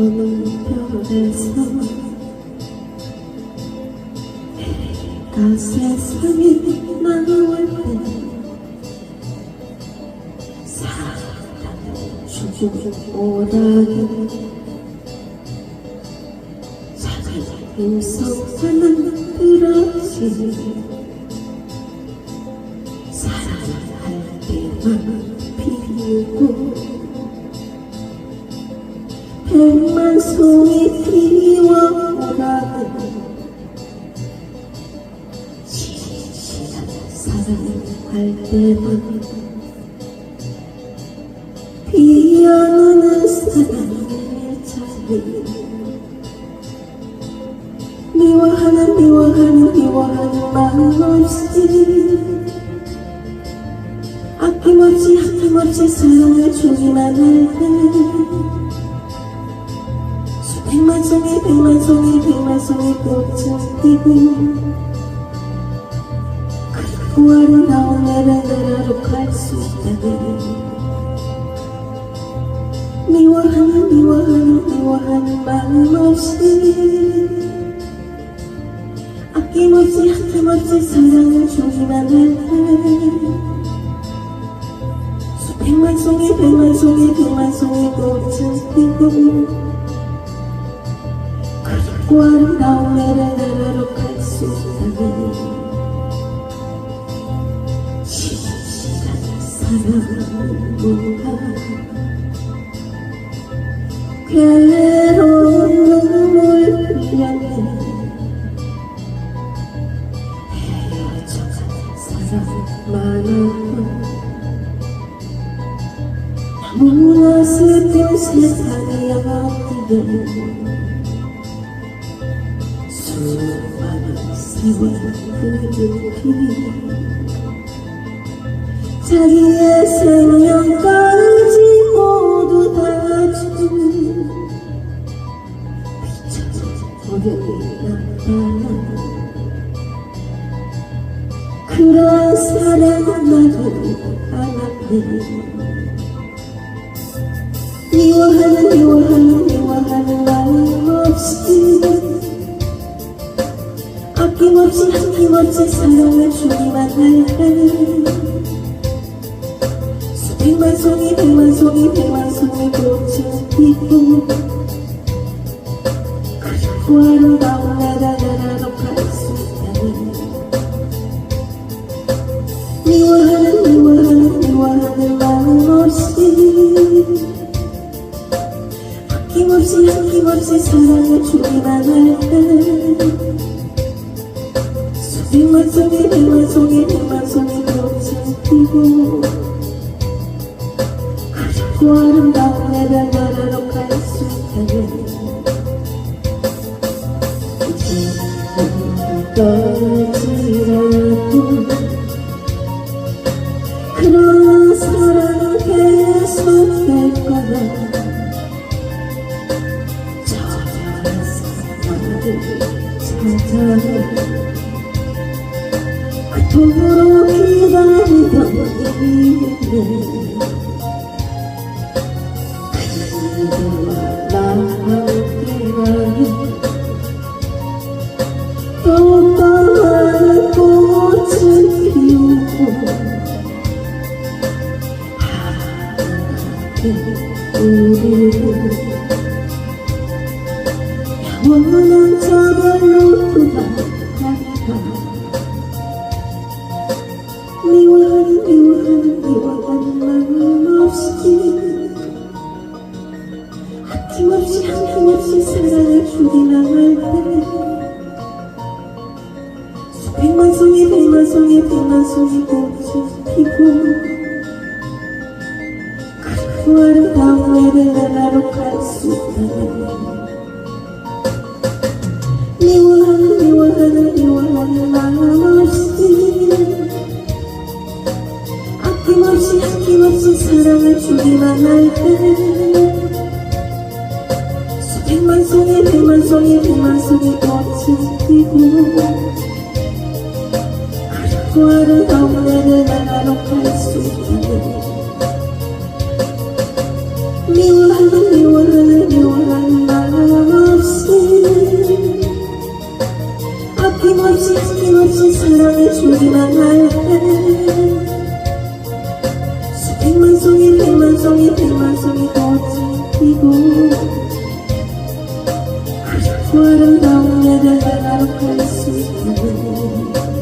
저는 별에서 해가 세상에 나올 때 사랑은 죽음보다는 작은 성사는 그렇지 사랑할 때만 피우고 백만 송이 진실한 사랑할 때만 피어나는 사랑의 자리. 미워하는 미워하는 미워하는 마음 없이 아낌없이 아낌없이 사랑을 주기만 할때 수 백만 송이 백만 송이 백만 송이 꽃을 피고 그리고 아름다운 내를 나라로 갈 수 있다니 미워하는 미워하는 미워하는 마음 없이. 아낌없이 아낌없이 사랑을 주기만 할때 수백만 송이 백만 송이 백만 송이 꽃을 피고 그리고 아름다운 내를 나라로 갈수 있다면 진실한 사랑은 뭔가 괴로운 눈물 흘렸네 너무나 슬픈 세상이었기에 수많은 세월 흐르기 자기의 생명까지 모두 다준 비춰진 어려이 남다른 그런 사랑 나도 알았네 미워하는 미워하는 미워하는 마음 없이 아낌없이 아낌없이 사랑을 주기만 할때 수백만 송이 백만 송이 백만 송이 꽃을 피고 그리고 아름다운 나라 나라로 갈수 있다니 미워하는 미워하는 미워하는 마음 없이 아낌없이 아낌없이 사랑을 주기만 할때 수 백만 송이 백만 송이 백만 송이 꽃을 피고 그리고. 아름다운 내별 나라로 갈 수 있다면 떠지라도 그런 사랑은 계속될 거야. 저별에서 나를 찾아내 그토록 기다리던 이유는 그대와 나 함께라면 또 다른 꽃을 피우고 우리는 영원한 저별로 돌아 백만송이 백만송이 백만송이 꽃이 피고 그리고 아름다운 내를 날아로 갈수 있는 미워하는 미워하는 미워하는 마음 없이 아낌없이 아낌없이 사랑해 주기만 할때 백만송이 백만송이 백만송이 꽃이 피고 아주 아름다운 내들 하나로 갈수 있는